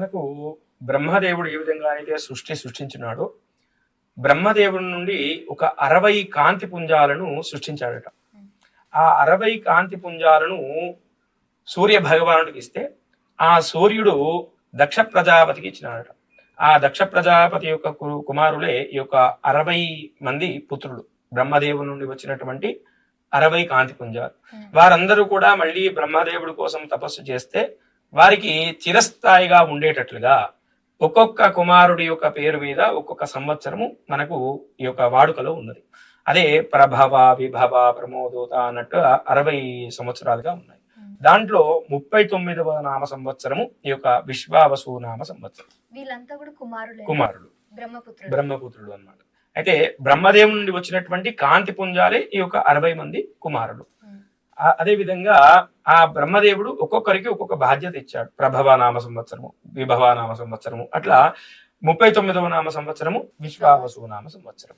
మనకు బ్రహ్మదేవుడు ఏ విధంగా అయితే సృష్టి సృష్టించినాడో బ్రహ్మదేవుడి నుండి ఒక అరవై కాంతి పుంజాలను సృష్టించాడట. ఆ అరవై కాంతి పుంజాలను సూర్య భగవానుడికి ఇస్తే ఆ సూర్యుడు దక్ష ప్రజాపతికి ఇచ్చినాడట. ఆ దక్ష ప్రజాపతి యొక్క కుమారులే ఈ యొక్క అరవై మంది పుత్రులు. బ్రహ్మదేవుని నుండి వచ్చినటువంటి అరవై కాంతి పుంజాలు. వారందరూ కూడా మళ్ళీ బ్రహ్మదేవుడి కోసం తపస్సు చేస్తే వారికి చిరస్థాయిగా ఉండేటట్లుగా ఒక్కొక్క కుమారుడి యొక్క పేరు మీద ఒక్కొక్క సంవత్సరము మనకు ఈ యొక్క వాడుకలో ఉన్నది. అదే ప్రభవ విభవ ప్రమోదోత అన్నట్టు అరవై సంవత్సరాలుగా ఉన్నాయి. దాంట్లో ముప్పై తొమ్మిదవ నామ సంవత్సరము ఈ యొక్క విశ్వావసు నామ సంవత్సరం. వీళ్ళంతా కూడా కుమారులే. కుమారుడు బ్రహ్మపుత్రుడు బ్రహ్మపుత్రుడు అన్నమాట. అయితే బ్రహ్మదేవుని నుండి వచ్చినటువంటి కాంతి పుంజాలే ఈ యొక్క అరవై మంది కుమారులు. అదే విధంగా ఆ బ్రహ్మదేవుడు ఒక్కొక్కరికి ఒక్కొక్క బాధ్యత ఇచ్చాడు. ప్రభవ నామ సంవత్సరము విభవ నామ సంవత్సరము అట్లా ముప్పై తొమ్మిదవ నామ సంవత్సరము విశ్వావసు నామ సంవత్సరం